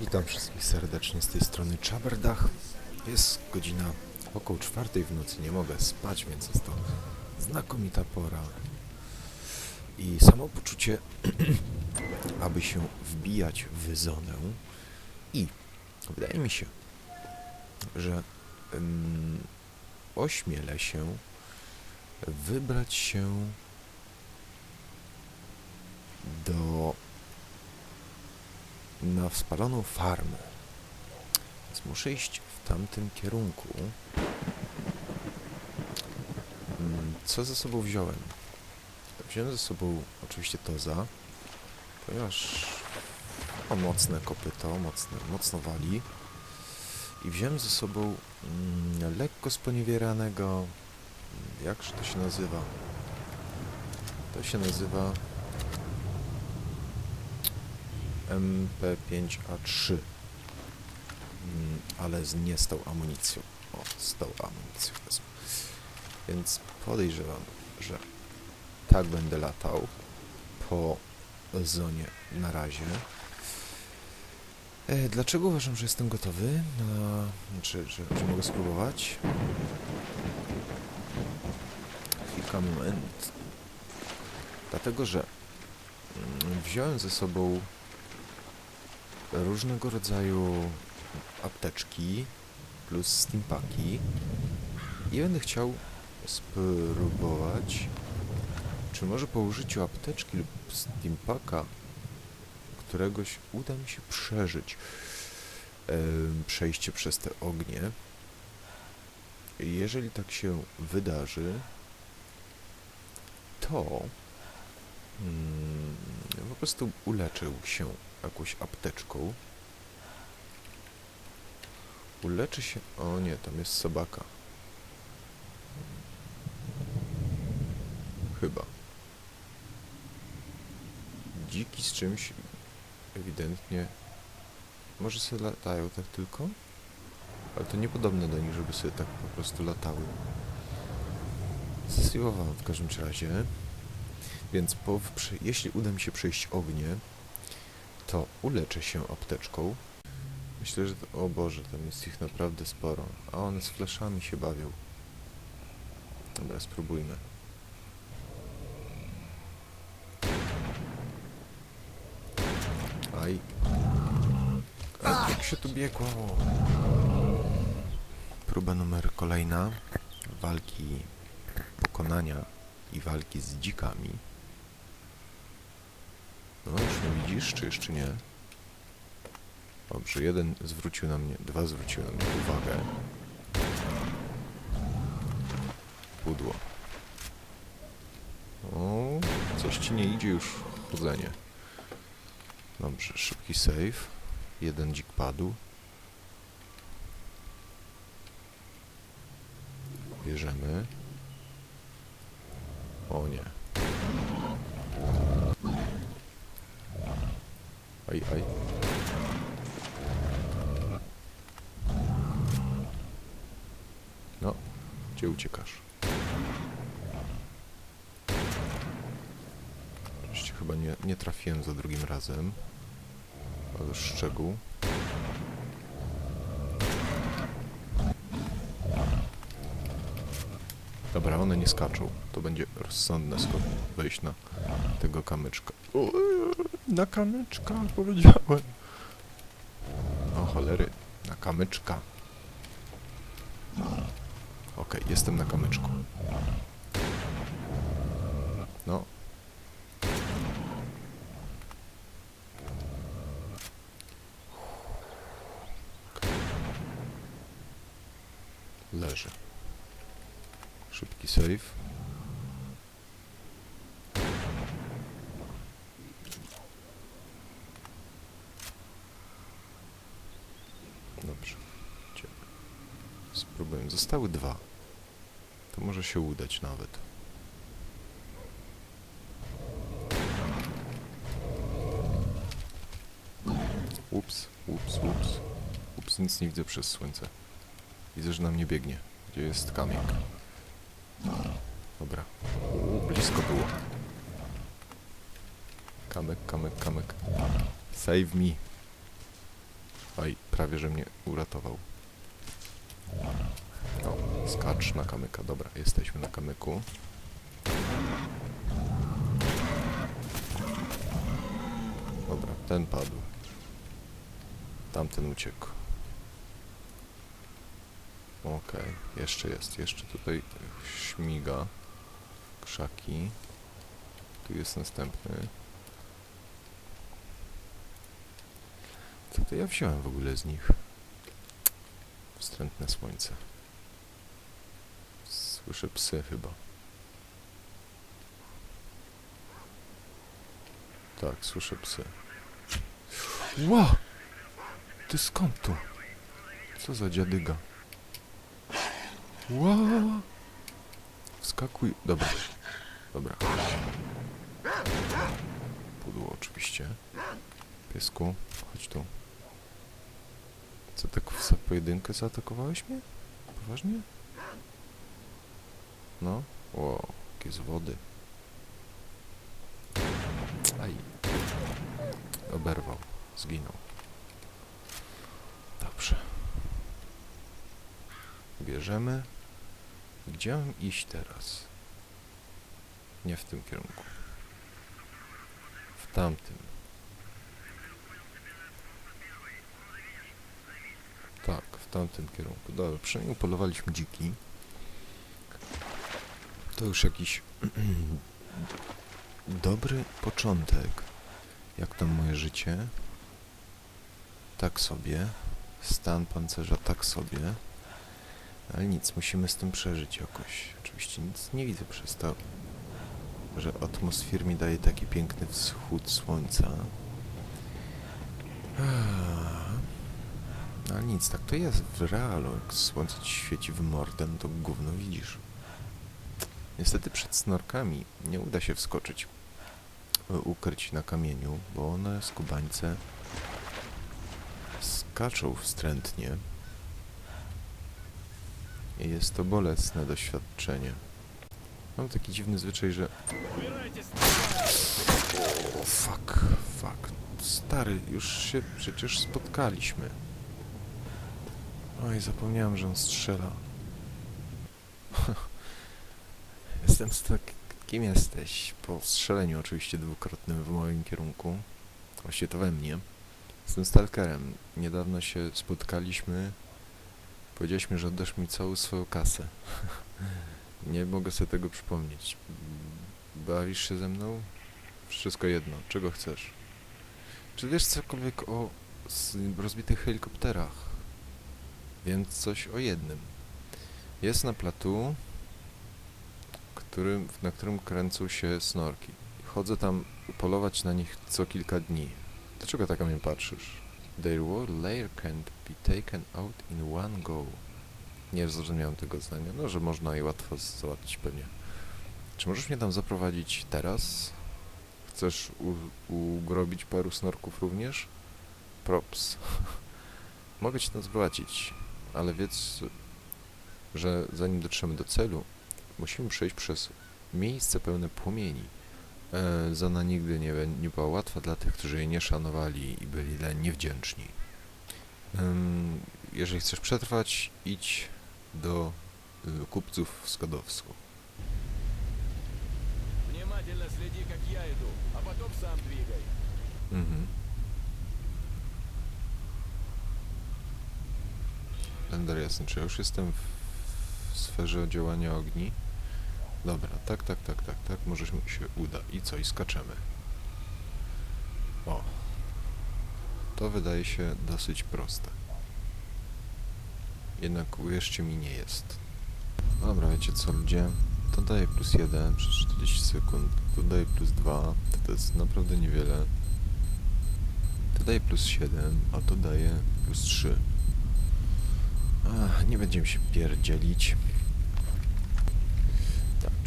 Witam wszystkich serdecznie z tej strony Czaberdach. Jest godzina około czwartej w nocy, nie mogę spać, więc jest to znakomita pora. I samo poczucie, aby się wbijać w zonę i wydaje mi się, że ym, ośmielę się wybrać się do na spaloną farmę. Więc muszę iść w tamtym kierunku. Mm, Co ze sobą wziąłem? Wziąłem ze sobą oczywiście Toza, ponieważ ma mocne kopyto, mocne, mocno wali. I wziąłem ze sobą mm, lekko sponiewieranego... Jakże to się nazywa? To się nazywa MP5A3 Mm, ale z nie z tą amunicją. O, z tą amunicją wezmę. Więc podejrzewam, że tak będę latał po zonie na razie. E, dlaczego uważam, że jestem gotowy? Na, znaczy, że, że mogę spróbować? Chwilka, moment. Dlatego, że mm, wziąłem ze sobą różnego rodzaju apteczki plus steampaki. I będę chciał spróbować czy może po użyciu apteczki lub steampaka któregoś uda mi się przeżyć em, przejście przez te ognie. Jeżeli tak się wydarzy to mm, po prostu uleczył się jakąś apteczką. Uleczy się... O nie, tam jest sobaka. Chyba. Dziki z czymś ewidentnie... Może sobie latają tak tylko? Ale to niepodobne do nich, żeby sobie tak po prostu latały. Zesjowałem w każdym razie. Więc po, jeśli uda mi się przejść ognie, to uleczę się apteczką. Myślę, że... To, o Boże, tam jest ich naprawdę sporo. A one z fleszami się bawią. Dobra, spróbujmy. Aj. Jak się tu biegło? Próba numer kolejna. Walki pokonania i walki z dzikami. No już mnie widzisz, czy jeszcze nie? Dobrze, jeden zwrócił na mnie, dwa zwróciły na mnie uwagę. Pudło. O, coś ci nie idzie już chodzenie. Dobrze, szybki save. Jeden dzik padł. Bierzemy. O nie. Aj, aj. No, gdzie uciekasz? Oczywiście chyba nie, nie trafiłem za drugim razem. Ale szczegół. Dobra, one nie skaczą. To będzie rozsądne skoro wejść na tego kamyczka. O, na kamyczka, powiedziałem. O cholery, na kamyczka. Okej, jestem na kamyczku. No. Leży. Szybki save. Dobrze. Gdzie? Spróbuję. Zostały dwa. To może się udać nawet. Ups, ups, ups. Ups, nic nie widzę przez słońce. Widzę, że na mnie biegnie. Gdzie jest kamień? Dobra. Blisko było. Kamek, kamek, kamek. Save me. Aj, prawie, że mnie uratował. Skacz na kamyka. Dobra, jesteśmy na kamyku. Dobra, ten padł. Tamten uciekł. Okej, jeszcze jest, jeszcze tutaj śmiga. Krzaki. Tu jest następny. Co to ja wziąłem w ogóle z nich? Wstrętne słońce. Słyszę psy chyba. Tak, słyszę psy. Ła! Ty skąd tu? Co za dziadyga? Ła! Wskakuj. Dobra. Dobra. Pudło oczywiście. Piesku, chodź tu. Co tak za pojedynkę zaatakowałeś mnie? Poważnie? No? Ło, jakie z wody. Aj. Oberwał. Zginął. Dobrze. Bierzemy. Gdzie mam iść teraz? Nie w tym kierunku. W tamtym. Tak, w tamtym kierunku. Dobra, przynajmniej upolowaliśmy dziki. To już jakiś dobry początek. Jak tam moje życie? Tak sobie. Stan pancerza tak sobie. Ale nic, musimy z tym przeżyć jakoś. Oczywiście nic nie widzę przez to, że atmosfer mi daje taki piękny wschód słońca. Ale nic, tak to jest w realu. Jak słońce ci świeci w mordę, no to gówno widzisz. Niestety przed snorkami nie uda się wskoczyć, e, ukryć na kamieniu, bo one skubańce skaczą wstrętnie. I jest to bolesne doświadczenie. Mam taki dziwny zwyczaj, że... O, fuck, fuck. Stary, już się przecież spotkaliśmy. Oj, zapomniałem, że on strzela. Jestem tak... Kim jesteś? Po strzeleniu oczywiście dwukrotnym w moim kierunku. Właściwie to we mnie. Jestem stalkerem. Niedawno się spotkaliśmy. Powiedziałeś mi, że oddasz mi całą swoją kasę. Nie mogę sobie tego przypomnieć. Bawisz się ze mną? Wszystko jedno. Czego chcesz? Czy wiesz cokolwiek o rozbitych helikopterach? Wiem coś o jednym. Jest na platu, którym, na którym kręcą się snorki. Chodzę tam polować na nich co kilka dni. Dlaczego tak na mnie patrzysz? Their world layer can't be taken out in one go. Nie zrozumiałem tego zdania. No, że można je łatwo załatwić pewnie. Czy możesz mnie tam zaprowadzić teraz? Chcesz ugrobić paru snorków również? Props. Mogę ci tam zaprowadzić, ale wiedz, że zanim dotrzemy do celu, musimy przejść przez miejsce pełne płomieni. E, zona nigdy nie, bę- nie była łatwa dla tych, którzy jej nie szanowali i byli dla niewdzięczni. Em, jeżeli chcesz przetrwać, idź do y, kupców w Skadowsku. Внимательно следи, как я иду, а потом сам двигай. Mhm. Ender jasny, czy ja już jestem w sferze działania ogni? Dobra, tak, tak, tak, tak, tak, może się uda. I co, i skaczemy. O. To wydaje się dosyć proste. Jednak uwierzcie mi, nie jest. Dobra, wiecie co ludzie? To daje plus 1 przez 40 sekund, to daje plus 2, to jest naprawdę niewiele. To daje plus 7, a to daje plus 3. Ach, nie będziemy się pierdzielić.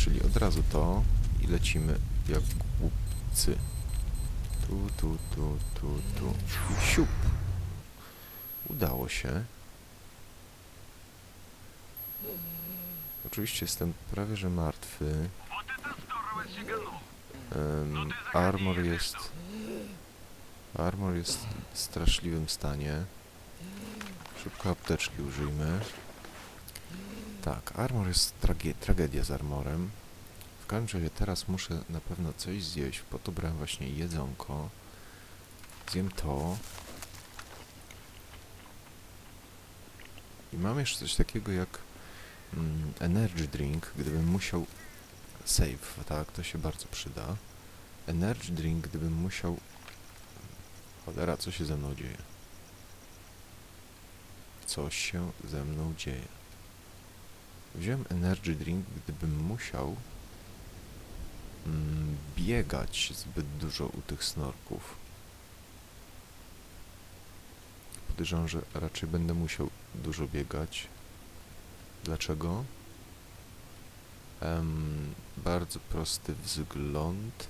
Czyli od razu to i lecimy jak głupcy. Tu, tu, tu, tu, tu. Siup. Udało się. Oczywiście jestem prawie że martwy. Em, armor jest... Armor jest w straszliwym stanie. Szybko apteczki użyjmy. Tak, armor jest trage tragedia z armorem. W każdym razie teraz muszę na pewno coś zjeść, po to brałem właśnie jedzonko. Zjem to. I mam jeszcze coś takiego jak mm, energy drink, gdybym musiał save, tak, to się bardzo przyda. Energy drink, gdybym musiał... Cholera, co się ze mną dzieje? Coś się ze mną dzieje. Wziąłem energy drink, gdybym musiał mm, biegać zbyt dużo u tych snorków. Podejrzewam, że raczej będę musiał dużo biegać. Dlaczego? Em, bardzo prosty wzgląd,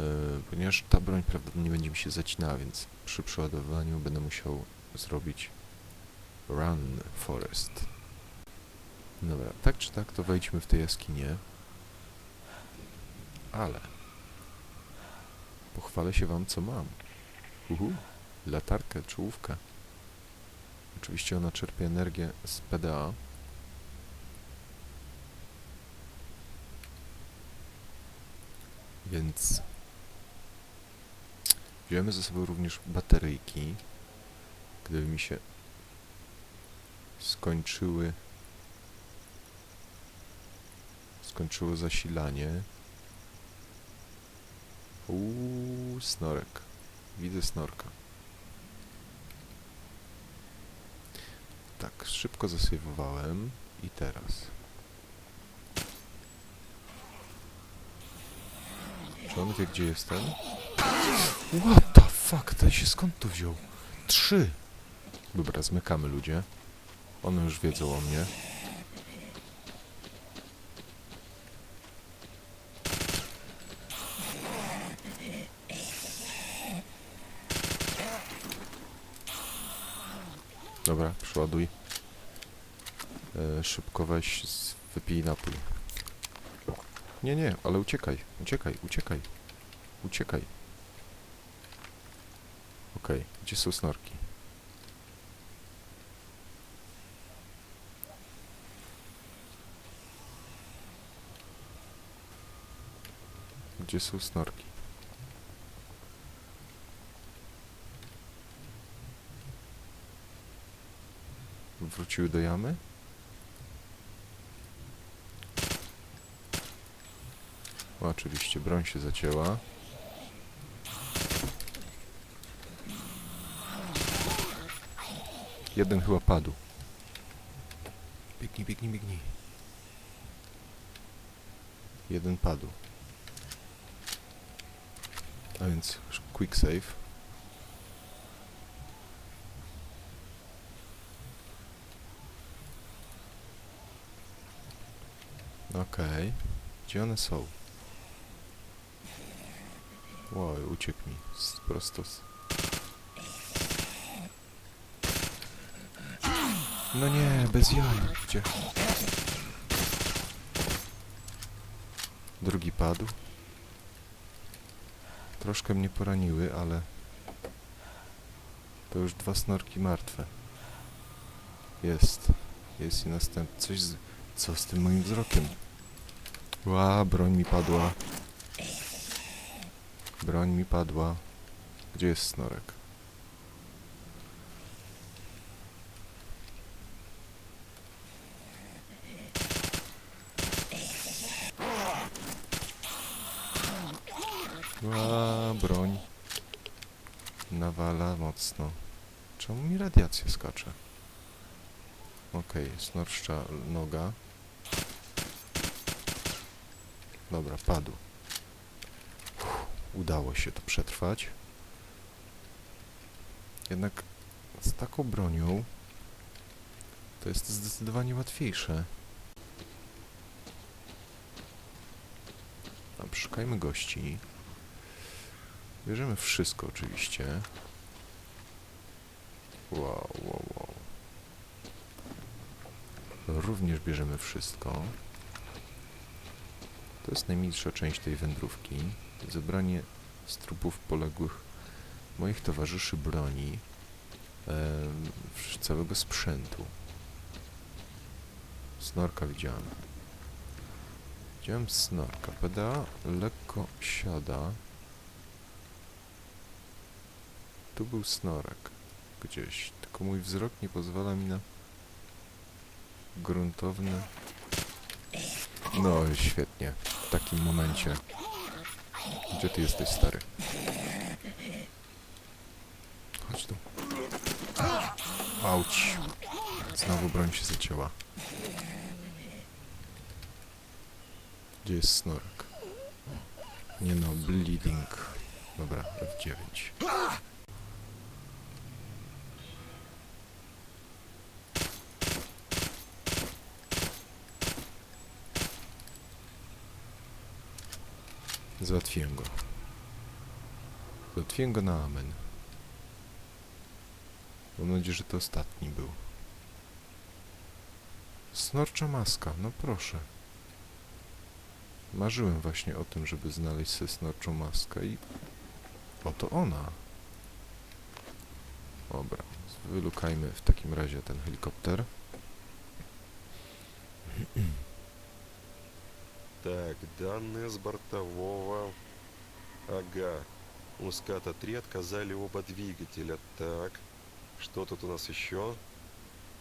e, ponieważ ta broń prawdopodobnie będzie mi się zacinała, więc przy przeładowaniu będę musiał zrobić Run Forest. Dobra, tak czy tak, to wejdźmy w tę jaskinię. Ale pochwalę się wam, co mam. Uhu, latarkę, czołówkę. Oczywiście ona czerpie energię z PDA. Więc wziąłem ze sobą również bateryjki. Gdyby mi się skończyły skończyło zasilanie. Uuu, snorek. Widzę snorka. Tak, szybko zasejwowałem i teraz. Czy on wie, gdzie jestem? What the fuck? Ten się skąd tu wziął? Trzy! Dobra, zmykamy ludzie. One już wiedzą o mnie. Dobra, przeładuj. E, szybko weź, z, wypij napój. Nie, nie, ale uciekaj, uciekaj, uciekaj. Uciekaj. Okej, gdzie są snorki? Gdzie są snorki? Wróciły do jamy? O, oczywiście, broń się zacięła. Jeden chyba padł. Biegnij, biegnij, biegnij. Jeden padł. A więc quick save. Okej. Gdzie one są? Oj, uciekł mi. Z, prosto z... No nie, bez jaj. Gdzie? Drugi padł. Troszkę mnie poraniły, ale... To już dwa snorki martwe. Jest. Jest i następny. Coś z... Co z tym moim wzrokiem? Ła, broń mi padła. Broń mi padła. Gdzie jest snorek? Ła, broń. Nawala mocno. Czemu mi radiacja skacze? Okej, snorszcza noga. Dobra, padł. Uff, udało się to przetrwać. Jednak z taką bronią to jest zdecydowanie łatwiejsze. A gości. Bierzemy wszystko oczywiście. Wow, wow, wow. Również bierzemy wszystko. To jest najmilsza część tej wędrówki. Zebranie z trupów poległych moich towarzyszy broni. Wsz- całego sprzętu. Snorka widziałem. Widziałem snorka. PDA lekko siada. Tu był snorek. Gdzieś. Tylko mój wzrok nie pozwala mi na gruntowny... No, świetnie. Takim momencie. Gdzie ty jesteś, stary? Chodź tu. Auć. Znowu broń się zacięła. Gdzie jest snorek? Nie no, bleeding. Dobra, F9. Załatwiłem go. Załatwiłem go na amen. Mam nadzieję, że to ostatni był. Snorcza maska, no proszę. Marzyłem właśnie o tym, żeby znaleźć sobie snorczą maskę i... Oto ona. Dobra, wylukajmy w takim razie ten helikopter. Так, данные с бортового... Ага. У ската-3 отказали оба двигателя. Так, что тут у нас еще?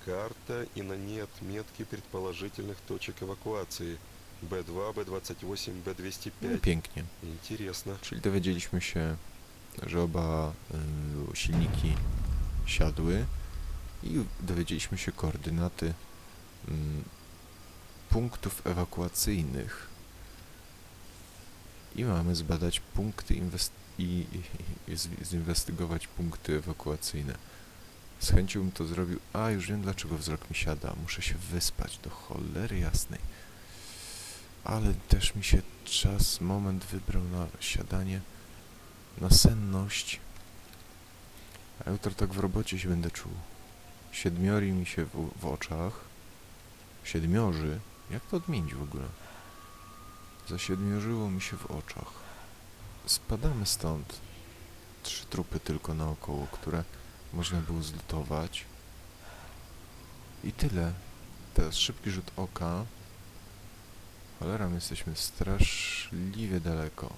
Карта и на ней отметки предположительных точек эвакуации. Б2, Б28, No, Б205. pięknie. Интересно. Czyli dowiedzieliśmy się, że oba y, silniki siadły i dowiedzieliśmy się koordynaty mm, punktów ewakuacyjnych. I mamy zbadać punkty inwest- i, i, i zinwestygować punkty ewakuacyjne. Z chęcią bym to zrobił. A, już wiem dlaczego wzrok mi siada. Muszę się wyspać do cholery jasnej. Ale też mi się czas, moment wybrał na siadanie, na senność. A jutro tak w robocie się będę czuł. Siedmiori mi się w, w oczach. Siedmiorzy? Jak to odmienić w ogóle? Zasiedmiorzyło mi się w oczach. Spadamy stąd. Trzy trupy tylko naokoło, które można było zlutować. I tyle. Teraz szybki rzut oka. Cholera, my jesteśmy straszliwie daleko.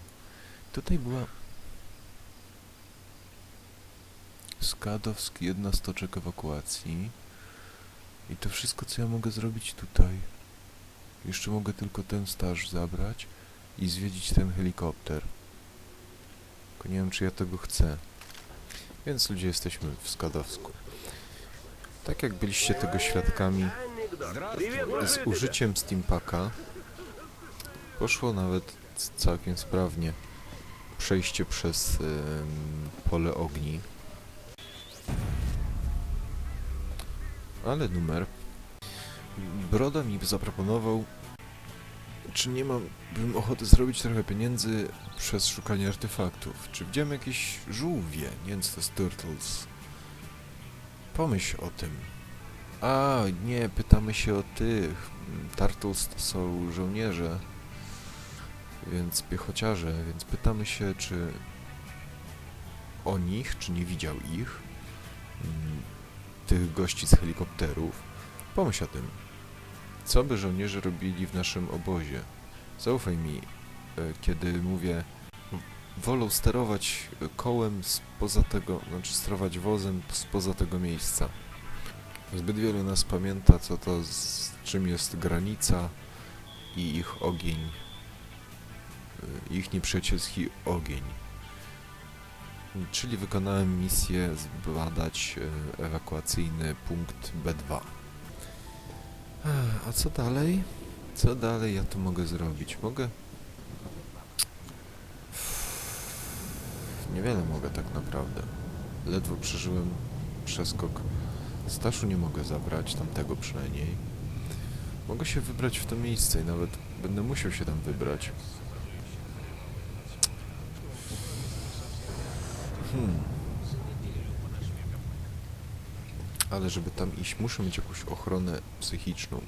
Tutaj była Skadowski, jedna z toczek ewakuacji. I to wszystko, co ja mogę zrobić tutaj. Jeszcze mogę tylko ten staż zabrać i zwiedzić ten helikopter. Tylko nie wiem, czy ja tego chcę. Więc ludzie jesteśmy w Skadowsku. Tak jak byliście tego świadkami, z użyciem Steampaka poszło nawet całkiem sprawnie przejście przez pole ogni. Ale numer. Broda mi zaproponował, czy nie mam bym ochoty zrobić trochę pieniędzy przez szukanie artefaktów. Czy widziałem jakieś żółwie? Nie wiem, co to jest Turtles. Pomyśl o tym. A, nie, pytamy się o tych. Turtles to są żołnierze, więc piechociarze, więc pytamy się, czy o nich, czy nie widział ich, mm, tych gości z helikopterów. Pomyśl o tym. Co by żołnierze robili w naszym obozie? Zaufaj mi, e, kiedy mówię, wolą sterować e, kołem spoza tego, znaczy sterować wozem spoza tego miejsca. Zbyt wielu nas pamięta, co to, z czym jest granica i ich ogień, y, ich nieprzyjacielski ogień. Czyli wykonałem misję zbadać y, ewakuacyjny punkt B2. A co dalej? Co dalej ja tu mogę zrobić? Mogę... Niewiele mogę tak naprawdę. Ledwo przeżyłem przeskok Staszu nie mogę zabrać, tamtego przynajmniej. Mogę się wybrać w to miejsce i nawet będę musiał się tam wybrać. Ale żeby tam iść, muszę mieć jakąś ochronę psychiczną.